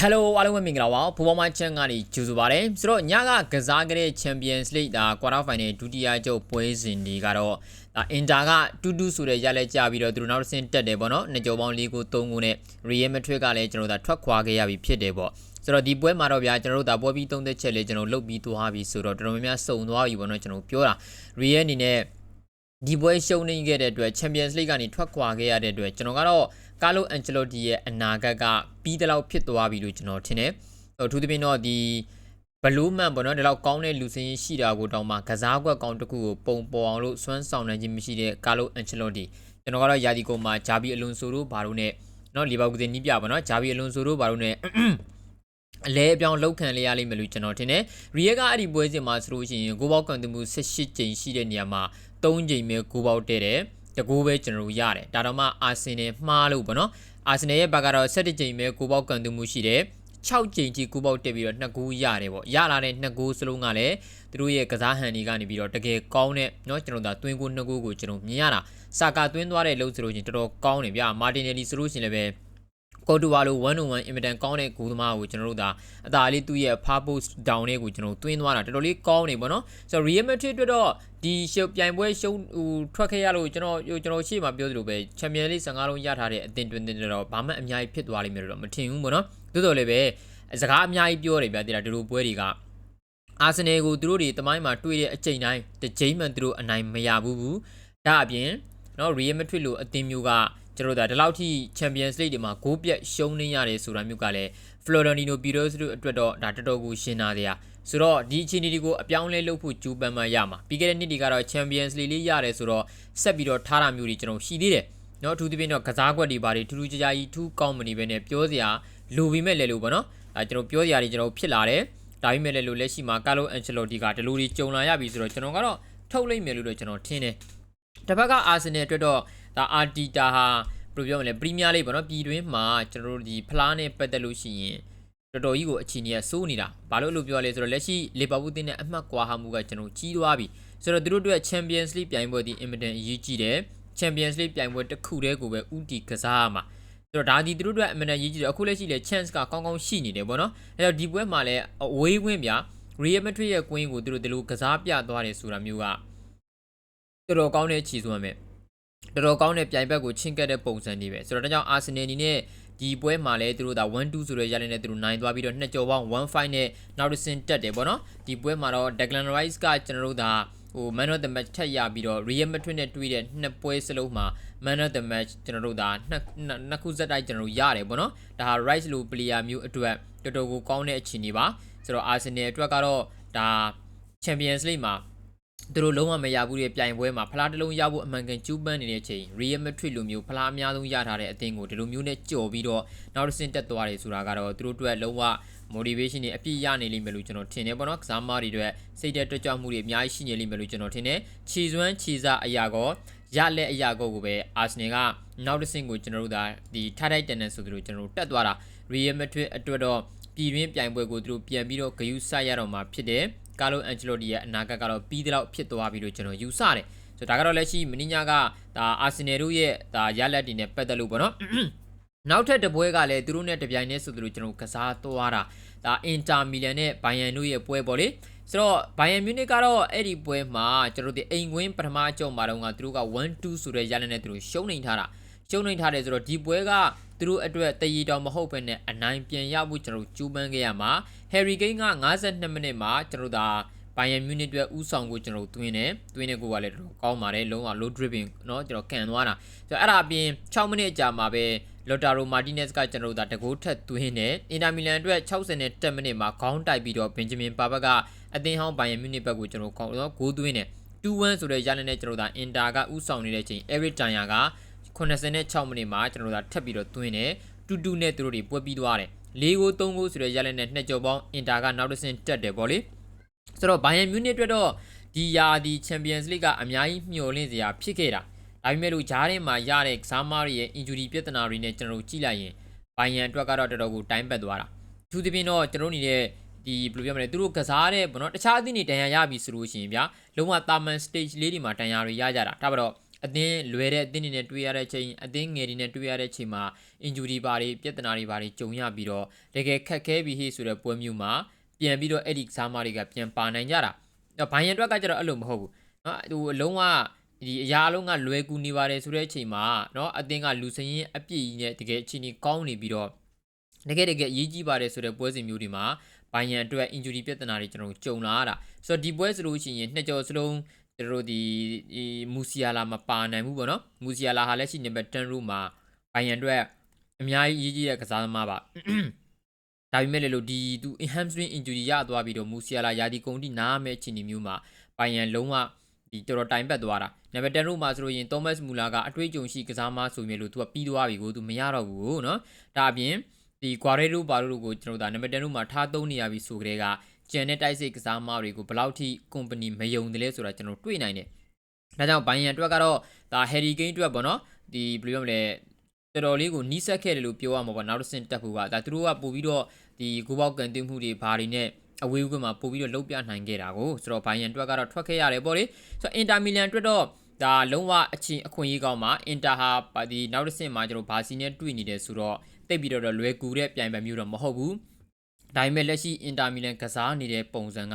ဟယ်လိုအားလုံးပဲမင်္ဂလာပါဘူဘောမချန်ကနေကြိုဆိုပါရစေဆိုတော့ညကကစားကြတဲ့ Champions League ဒါ Quarter Final ဒုတိယကျုပ်ပွဲစဉ်တွေကတော့ဒါအင်တာကတူတူဆိုတဲ့ရလက်ကြပြီးတော့သူတို့နောက်တစ်ဆင့်တက်တယ်ပေါ့နော်နှစ်ကြော်ပေါင်း၄ကို၃ကိုနဲ့ Real Madrid ကလည်းကျွန်တော်တို့ဒါထွက်ခွာခဲ့ရပြီဖြစ်တယ်ပေါ့ဆိုတော့ဒီပွဲမှာတော့ဗျာကျွန်တော်တို့ဒါပွဲပြီး၃သက်ချက်လေးကျွန်တော်လုတ်ပြီးသွားပြီဆိုတော့တော်တော်များများစုံသွားပြီပေါ့နော်ကျွန်တော်ပြောတာ Real အနေနဲ့ဒီပွဲရှုံးနေခဲ့တဲ့အတွက် Champions League ကနေထွက်ခွာခဲ့ရတဲ့အတွက်ကျွန်တော်ကတော့ ကာလိုအန်ချယ်လိုတီရဲ့အနာဂတ်ကပြီးတဲ့လောက်ဖြစ်သွားပြီလို့ကျွန်တော်ထင်တယ်။ဟိုအထူးသဖြင့်တော့ဒီဘလူးမန်ပေါ့နော်ဒီလောက်ကောင်းတဲ့လူစင်းရှိတာကိုတောင်မှကစားကွက်ကောင်းတစ်ခုကိုပုံပေါ်အောင်လို့စွမ်းဆောင်နိုင်ခြင်းမရှိတဲ့ကာလိုအန်ချယ်လိုတီကျွန်တော်ကတော့ယာဒီကိုမှာဂျာဘီအလွန်ဆိုတို့ဘာလို့နဲ့နော်လီဗာပူးတင်နီးပြပါနော်ဂျာဘီအလွန်ဆိုတို့ဘာလို့နဲ့အလဲအပြောင်းလောက်ခံလေးရလိမ့်မယ်လို့ကျွန်တော်ထင်တယ်။ရီယက်ကအဲ့ဒီပွဲစဉ်မှာဆိုလို့ရှိရင်ဂိုးပေါက်ကန်တူမှု18ကြိမ်ရှိတဲ့နေရာမှာ3ကြိမ်ပဲဂိုးပေါက်တဲ့တယ်။ တကူပဲကျွန်တော်တို့ရတယ်ဒါတော့မှအာဆင်နယ်မှားလို့ပေါ့နော်အာဆင်နယ်ရဲ့ဘက်ကတော့7ကြိမ်ပဲကိုပေါက်ကန်တူမှုရှိတယ်6ကြိမ်ကြီးကိုပေါက်တက်ပြီးတော့2ဂိုးရတယ်ပေါ့ရလာတဲ့2ဂိုးစလုံးကလည်းသူတို့ရဲ့ကစားဟန်တွေကနေပြီးတော့တကယ်ကောင်းတဲ့เนาะကျွန်တော်တို့သွင်းကို2ဂိုးကိုကျွန်တော်မြင်ရတာစာကာသွင်းသွားတဲ့လို့ဆိုလို့ချင်းတော်တော်ကောင်းတယ်ဗျာမာတင်နယ်လီဆိုလို့ချင်းလည်းပဲ ကော်တူဝါလို 1-on-1 အင်မတန်ကောင်းတဲ့ဂိုးသမားကိုကျွန်တော်တို့ဒါအသာလေးသူ့ရဲ့ far post down လေးကိုကျွန်တော်တွင်းသွားတာတော်တော်လေးကောင်းနေပေါ့နော်ဆိုတော့ Real Madrid အတွက်တော့ဒီရှုပ်ပြိုင်ပွဲရှုံးဟိုထွက်ခဲ့ရလို့ကျွန်တော်ကျွန်တော်ရှေ့မှာပြောသလိုပဲ Champions League 15လုံးရထားတဲ့အသင်တွင်တင်တော့ဘာမှအများကြီးဖြစ်သွားလိမ့်မယ်လို့တော့မထင်ဘူးပေါ့နော်သို့တော်လည်းပဲစကားအများကြီးပြောတယ်ဗျာတိလာဒီလိုပွဲတွေကအာဆင်နယ်ကိုသူတို့တွေတမိုင်းမှာတွေ့တဲ့အချိန်တိုင်းတစ်ချိန်မှသူတို့အနိုင်မရဘူးဘူးဒါအပြင်နော် Real Madrid လိုအသင်းမျိုးက ကျွန်တော်တို့ဒါဒီလောက်ထိ Champions League တွေမှာဂိုးပြတ်ရှုံးနေရတယ်ဆိုတာမျိုးကလည်း Florentino Perez တို့အတွက်တော့ဒါတော်တော်ကိုရှင်းနာစရာဆိုတော့ဒီအခြေအနေတွေကိုအပြောင်းလဲလုပ်ဖို့ကြိုးပမ်းမှရမှာပြီးခဲ့တဲ့နှစ်တွေကတော့ Champions League လေးရတယ်ဆိုတော့ဆက်ပြီးတော့ထားတာမျိုးတွေကျွန်တော်ရှိသေးတယ်เนาะအထူးသဖြင့်တော့ကစားကွက်တွေဘာတွေထူးထူးခြားခြားကြီးထူးကောင်းမနေပဲနဲ့ပြောစရာလိုပြီးမဲ့လေလို့ပေါ့နော်အဲကျွန်တော်ပြောစရာတွေကျွန်တော်ဖြစ်လာတယ်ဒါပေမဲ့လည်းလို့လက်ရှိမှာကာလိုအန်ချယ်လိုတီကဒီလိုတွေကြုံလာရပြီဆိုတော့ကျွန်တော်ကတော့ထုတ်လိုက်မယ်လို့တော့ကျွန်တော်ထင်တယ် တစ်ဖက်ကအာဆင်နယ်အတွက်တော့ဒါအာတီတာဟာဘယ်လိုပြောမလဲပရီးမီးယားလိဂ်ပေါ့နော်ပြည်တွင်းမှာကျွန်တော်တို့ဒီဖလားနဲ့ပတ်သက်လို့ရှိရင်တော်တော်ကြီးကိုအခြေအနေကစိုးနေတာဘာလို့လို့ပြောရလဲဆိုတော့လက်ရှိလီဗာပူးတင်းနဲ့အမှတ်ကွာဟမှုကကျွန်တော်ကြီးသွားပြီဆိုတော့သူတို့အတွက် Champions League ပြိုင်ပွဲဒီအင်မတန်အရေးကြီးတယ် Champions League ပြိုင်ပွဲတစ်ခုတည်းကိုပဲဥတီကစားရမှာဆိုတော့ဒါဒီသူတို့အတွက်အမှန်တန်ရေးကြည့်တယ်အခုလက်ရှိလဲ chance ကကောင်းကောင်းရှိနေတယ်ပေါ့နော်အဲတော့ဒီပွဲမှာလည်းအဝေးကွင်းဗျာ Real Madrid ရဲ့ကွင်းကိုသူတို့ဒီလိုကစားပြသွားတယ်ဆိုတာမျိုးက တော်တော်ကောင်းတဲ့ခြေစွမ်းပဲတော်တော်ကောင်းတဲ့ပြိုင်ဘက်ကိုချင်းကက်တဲ့ပုံစံတွေပဲဆိုတော့ဒါကြောင့် Arsenal အနေနဲ့ဒီပွဲမှာလည်းသူတို့ဒါ1-2ဆိုတဲ့ရလနဲ့သူတို့နိုင်သွားပြီးတော့နှစ်ကြော်ပေါင်း1-5နဲ့နောက်တစ်ဆင့်တက်တယ်ပေါ့နော်ဒီပွဲမှာတော့ Declan Rice ကကျွန်တော်တို့ဒါဟို man of the match ထက်ရပြီးတော့ Real Madrid နဲ့တွေ့တဲ့နှစ်ပွဲစလုံးမှာ man of the match ကျွန်တော်တို့ဒါနှစ်နှစ်ခုစက်တိုက်ကျွန်တော်တို့ရတယ်ပေါ့နော်ဒါဟာ Rice လို player မျိုးအတွက်တော်တော်ကိုကောင်းတဲ့အခြေအနေပါဆိုတော့ Arsenal အတွက်ကတော့ဒါ Champions League မှာ သူတို့လုံးဝမရဘူးတဲ့ပြိုင်ပွဲမှာဖလားတစ်လုံးရဖို့အမှန်ကန်ကျူးပန်းနေတဲ့အချိန် Real Madrid လိုမျိုးဖလားအများဆုံးရထားတဲ့အသင်းကိုဒီလိုမျိုးနဲ့ကြော်ပြီးတော့နောက်တစ်ဆင့်တက်သွားတယ်ဆိုတာကတော့သူတို့အတွက်လုံးဝ motivation တွေအပြည့်ရနေလိမ့်မယ်လို့ကျွန်တော်ထင်တယ်ပေါ့နော်ကစားမတွေအတွက်စိတ်တက်ကြွမှုတွေအများကြီးရှိနေလိမ့်မယ်လို့ကျွန်တော်ထင်တယ်ခြေစွမ်းခြေစားအရာကောရလက်အရာကောကိုပဲအာဆနယ်ကနောက်တစ်ဆင့်ကိုကျွန်တော်တို့ဒါဒီထားထိုက်တန်တဲ့ဆိုသူတို့ကျွန်တော်တို့တက်သွားတာ Real Madrid အတွက်တော့ပြည်တွင်းပြိုင်ပွဲကိုသူတို့ပြန်ပြီးတော့ဂယုစရတော့မှာဖြစ်တယ် ကာလိုအန်ချယ်လိုတီရဲ့အနာဂတ်ကတော့ပြီးတဲ့လောက်ဖြစ်သွားပြီလို့ကျွန်တော်ယူဆတယ်ဆိုတော့ဒါကတော့လက်ရှိမင်းညာကဒါအာဆင်နယ်တို့ရဲ့ဒါရလက်တွေနဲ့ပတ်သက်လို့ပေါ့နော်နောက်ထပ်တပွဲကလည်းသူတို့နဲ့တပြိုင်တည်းဆိုသူတို့ကျွန်တော်ကစားသွားတာဒါအင်တာမီလန်နဲ့ဘိုင်ယန်တို့ရဲ့ပွဲပေါ့လေဆိုတော့ဘိုင်ယန်မြူနစ်ကတော့အဲ့ဒီပွဲမှာကျွန်တော်တို့အိမ်ကွင်းပထမအကြုံမှာတော့ကသူတို့က1-2ဆိုတဲ့ရလက်နဲ့သူတို့ရှုံးနေထားတာ ရှုံးနေထားတယ်ဆိုတော့ဒီပွဲကသူတို့အတွက်တရီတော်မဟုတ်ဘဲနဲ့အနိုင်ပြန်ရဖို့ကျွန်တော်တို့ကြိုးပမ်းခဲ့ရမှာ Harry Kane က52မိနစ်မှာကျွန်တော်တို့ဒါဘိုင်ယန်မြူနစ်အတွက်ဥဆောင်ကိုကျွန်တော်တို့တွင်းတယ်တွင်းတဲ့ကိုကလည်းတော်တော်ကောင်းပါတယ်လုံးဝ low dribbling เนาะကျွန်တော်ကန်သွားတာဆိုတော့အဲ့ဒါအပြင်6မိနစ်ကြာမှာပဲလော်တာရိုမာတီနက်စ်ကကျွန်တော်တို့ဒါတကိုးထက်သွင်းတယ်အင်တာမီလန်အတွက်60နဲ့10မိနစ်မှာခေါင်းတိုက်ပြီးတော့ဘင်ဂျမင်ပါဘတ်ကအသင်းဟောင်းဘိုင်ယန်မြူနစ်ဘက်ကိုကျွန်တော်ခေါင်းတော့ဂိုးသွင်းတယ်2-1ဆိုတဲ့ရလနဲ့ကျွန်တော်တို့ဒါအင်တာကဥဆောင်နေတဲ့အချိန် Eric Dyer က 86မိနစ်မှာကျွန်တော်တို့ဒါထပ်ပြီးတော့သွင်းတယ်တူတူနဲ့သူတို့တွေပွဲပြီးသွားတယ်၄ဂိုး၃ဂိုးဆိုတဲ့ရလက်နဲ့နှစ်ကြော်ပေါင်းအင်တာကနောက်တစ်ဆင့်တက်တယ်ဗောလေဆိုတော့ဘိုင်ယန်မြူနစ်အတွက်တော့ဒီယာဒီချန်ပီယံစ်လိဂ်ကအများကြီးမျှော်လင့်စရာဖြစ်ခဲ့တာဒါပေမဲ့လို့ဂျားထဲမှာရတဲ့ကစားမတွေရဲ့ injury ပြဿနာတွေနဲ့ကျွန်တော်တို့ကြည့်လိုက်ရင်ဘိုင်ယန်အတွက်ကတော့တော်တော်ကိုတိုင်းပတ်သွားတာသူသဖြင့်တော့ကျွန်တော်နေတဲ့ဒီဘယ်လိုပြောမလဲသူတို့ကစားတဲ့ဘောနော်တခြားအသင်းတွေတန်ရာရပြီဆိုလို့ရှိရင်ဗျာလုံးဝတာမန် stage လေးတွေမှာတန်ရာတွေရကြတာဒါပါတော့ အသင်းလွယ်တဲ့အသင်းတွေနဲ့တွေ့ရတဲ့ချိန်အသင်းငယ်တွေနဲ့တွေ့ရတဲ့ချိန်မှာ injury ဘာတွေပြဿနာတွေဘာတွေကြုံရပြီးတော့တကယ်ခက်ခဲပြီးဟေ့ဆိုတဲ့ပွဲမျိုးမှာပြန်ပြီးတော့အဲ့ဒီကစားမတွေကပြန်ပါနိုင်ကြတာ။ဘိုင်ယန်အတွက်ကကျတော့အဲ့လိုမဟုတ်ဘူး။နော်ဟိုအလုံးဝဒီအရာအလုံးကလွယ်ကူနေပါတယ်ဆိုတဲ့အချိန်မှာနော်အသင်းကလူစရင်အပြည့်ကြီးနဲ့တကယ်အချိန်ကြီးကောင်းနေပြီးတော့တကယ်တကယ်အရေးကြီးပါတယ်ဆိုတဲ့ပွဲစဉ်မျိုးတွေမှာဘိုင်ယန်အတွက် injury ပြဿနာတွေကျွန်တော်တို့ကြုံလာရတာဆိုတော့ဒီပွဲဆိုလို့ရှိရင်နှစ်ကြော်စလုံးကျွန် တို့တို့ဒီမူဆီယာလာမပါနိုင်ဘူးပေါ့နော်မူဆီယာလာဟာလက်ရှိ number 10 row မှာဘိုင်ယန်အတွက်အများကြီးအရေးကြီးတဲ့ကစားသမားပါဒါပေမဲ့လည်းလို့ဒီသူ hamstring injury ရသွားပြီးတော့မူဆီယာလာယာဒီကုန်တိနားမဲ့အခြေအနေမျိုးမှာဘိုင်ယန်လုံးဝဒီတော်တော်တိုင်ပတ်သွားတာနံပါတ်10တို့မှာဆိုလို့ရင် Thomas Muller ကအတွေ့အကြုံရှိကစားမဆိုမြဲလို့သူကပြီးသွားပြီကိုသူမရတော့ဘူးကိုနော်ဒါအပြင်ဒီ Guardado ပါတို့ကိုကျွန်တော်တို့ဒါနံပါတ်10တို့မှာထားသုံးနေရပြီဆိုကြတဲ့က ကျန်တဲ့တိုက်စစ်ကစားမတွေကိုဘယ်လောက်ထိ company မယုံတယ်လဲဆိုတာကျွန်တော်တွေ့နိုင်တယ်ဒါကြောင့်ဘိုင်ယန်အတွက်ကတော့ဒါ Harry Kane အတွက်ပေါ့နော်ဒီဘယ်လိုပြောမလဲတော်တော်လေးကိုနီးစပ်ခဲ့တယ်လို့ပြောရမှာပေါ့နောက်တစ်ဆင့်တက်ဖို့ကဒါသူတို့ကပို့ပြီးတော့ဒီဂိုးပေါက်ကန်တင်မှုတွေဘာတွေနဲ့အဝေးကွင်းမှာပို့ပြီးတော့လှုပ်ပြနိုင်ခဲ့တာကိုဆိုတော့ဘိုင်ယန်အတွက်ကတော့ထွက်ခဲ့ရတယ်ပေါ့လေဆိုတော့အင်တာမီလန်အတွက်တော့ဒါလုံးဝအချင်းအခွင့်အရေးကောင်းမှာအင်တာဟာဒီနောက်တစ်ဆင့်မှာကျွန်တော်ဘာစီနဲ့တွေ့နေတယ်ဆိုတော့တိတ်ပြီးတော့လွယ်ကူတဲ့ပြိုင်ပွဲမျိုးတော့မဟုတ်ဘူး ဒါပေမဲ့လက်ရှိအင်တာမီလန်ကစားနေတဲ့ပုံစံက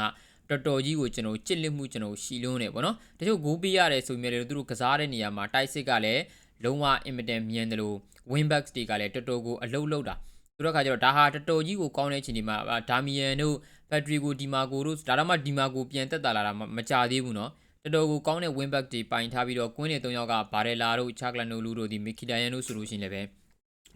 တော်တော်ကြီးကိုကျွန်တော်ကြစ်လစ်မှုကျွန်တော်ရှီလွန်းနေပေါ့နော်တချို့ဂိုးပေးရတယ်ဆိုမြဲတယ်သူတို့ကစားတဲ့နေရာမှာတိုက်စစ်ကလည်းလုံးဝအင်မတန်မြန်တယ်လို့ win backs တွေကလည်းတော်တော်ကိုအလုတ်လောက်တာသူတို့ကကြတော့ဒါဟာတော်တော်ကြီးကိုကောင်းတဲ့အချိန်ဒီမှာဒါမီယန်တို့ဘက်ထရီကိုဒီမာကိုတို့ဒါတော့မှဒီမာကိုပြန်တက်တာလာတာမကြသေးဘူးနော်တော်တော်ကိုကောင်းတဲ့ win back တွေပိုင်ထားပြီးတော့ကွင်းတွေ၃ယောက်ကဘာရယ်လာတို့ချာကလနိုလူတို့ဒီမီကီတာယန်တို့ဆိုလို့ရှိရင်လည်းပဲ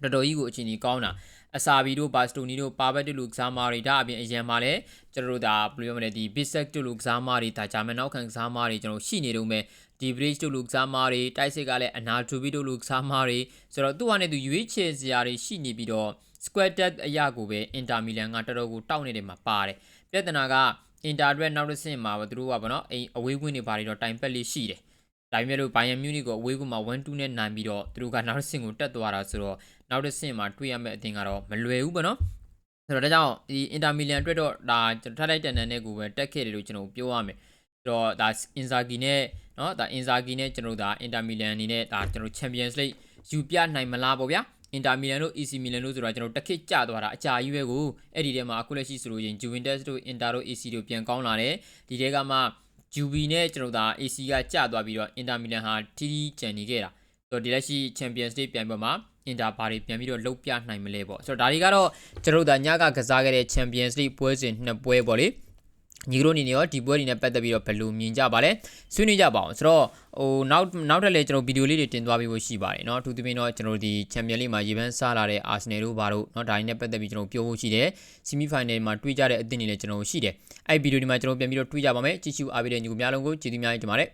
တော်တော်ကြီးကိုအချိန်ကြီးကောင်းတာအစာဘီတို့ဘာစတိုနီတို့ပါဘက်တို့လူကစားမာတွေဒါအပြင်အရန်မှာလည်းကျွန်တော်တို့ဒါဘယ်လိုပြောမလဲဒီ basic တို့လူကစားမာတွေဒါဂျာမန်နောက်ခံကစားမာတွေကျွန်တော်ရှိနေတော့မယ်ဒီ bridge တို့လူကစားမာတွေတိုက်စစ်ကလည်းအနာထူဘီတို့လူကစားမာတွေဆိုတော့သူ့ဟာနဲ့သူရွေးချယ်စရာတွေရှိနေပြီးတော့ square depth အရာကိုပဲအင်တာမီလန်ကတော်တော်ကိုတောက်နေတယ်မှာပါတယ်ပြဿနာကအင်တာအတွက်နောက်တစ်ဆင့်မှာပဲသူတို့ကဗောနော်အိမ်အဝေးကွင်းတွေဘာတွေတော့တိုင်ပက်လေးရှိတယ်ဒါပေမဲ့လို့ဘိုင်ယန်မြူးနစ်ကိုအဝေးကွင်းမှာ1-2နဲ့နိုင်ပြီးတော့သူတို့ကနောက်တစ်ဆင့်ကိုတက်သွားတာဆိုတော့ နောက်တစ်ဆင့်မှာတွေ့ရမယ့်အသင်းကတော့မလွယ်ဘူးပေါ့နော်ဆိုတော့ဒါကြောင့်ဒီအင်တာမီလန်အတွက်တော့ဒါထားလိုက်တန်တန်နဲ့ကိုပဲတက်ခဲ့တယ်လို့ကျွန်တော်ပြောရမယ်ဆိုတော့ဒါအင်ဇာဂီနဲ့เนาะဒါအင်ဇာဂီနဲ့ကျွန်တော်ဒါအင်တာမီလန်အနေနဲ့ဒါကျွန်တော်ချန်ပီယံစ်လိဂ်ယူပြနိုင်မလားပေါ့ဗျာအင်တာမီလန်တို့ AC မီလန်တို့ဆိုတာကျွန်တော်တက်ခစ်ကျသွားတာအကြာကြီးပဲကိုအဲ့ဒီထဲမှာအခုလက်ရှိဆိုလို့ရင် Juventus တို့ Inter တို့ AC တို့ပြန်ကောင်းလာတယ်ဒီထဲကမှ UB နဲ့ကျွန်တော်ဒါ AC ကကျသွားပြီးတော့ Inter Milan ဟာတီးတီးကြံနေခဲ့တာဆိုတော့ဒီလက်ရှိ Champions League ပြိုင်ပွဲမှာ Inter ဘာတွေပြန်ပြီးတော့လှုပ်ပြနိုင်မလဲပေါ့ဆိုတော့ဒါတွေကတော့ကျွန်တော်ဒါညကကစားခဲ့တဲ့ Champions League ပွဲစဉ်နှစ်ပွဲပေါ့လေညီကတို့အနေနဲ့ရောဒီပွဲတွေနဲ့ပတ်သက်ပြီးတော့ဘယ်လိုမြင်ကြပါလဲဆွေးနွေးကြပါအောင်ဆိုတော့ဟိုနောက်နောက်ထပ်လည်းကျွန်တော်ဗီဒီယိုလေးတွေတင်သွားပြီးဖို့ရှိပါတယ်เนาะအထူးသဖြင့်တော့ကျွန်တော်ဒီချန်ပီယံလိမှာရေပန်းစားလာတဲ့အာဆင်နယ်တို့ဘာတို့เนาะဒါတွေနဲ့ပတ်သက်ပြီးကျွန်တော်ပြောဖို့ရှိတယ်ဆီမီဖိုင်နယ်မှာတွေ့ကြတဲ့အသင်းတွေလည်းကျွန်တော်ရှိတယ်အဲ့ဗီဒီယိုဒီမှာကျွန်တော်ပြန်ပြီးတော့တွေ့ကြပါမယ်ကြည့်ရှုအားပေးတဲ့ညီကိုများလုံးကိုကျေးဇူးများကြီးတင်ပါတယ်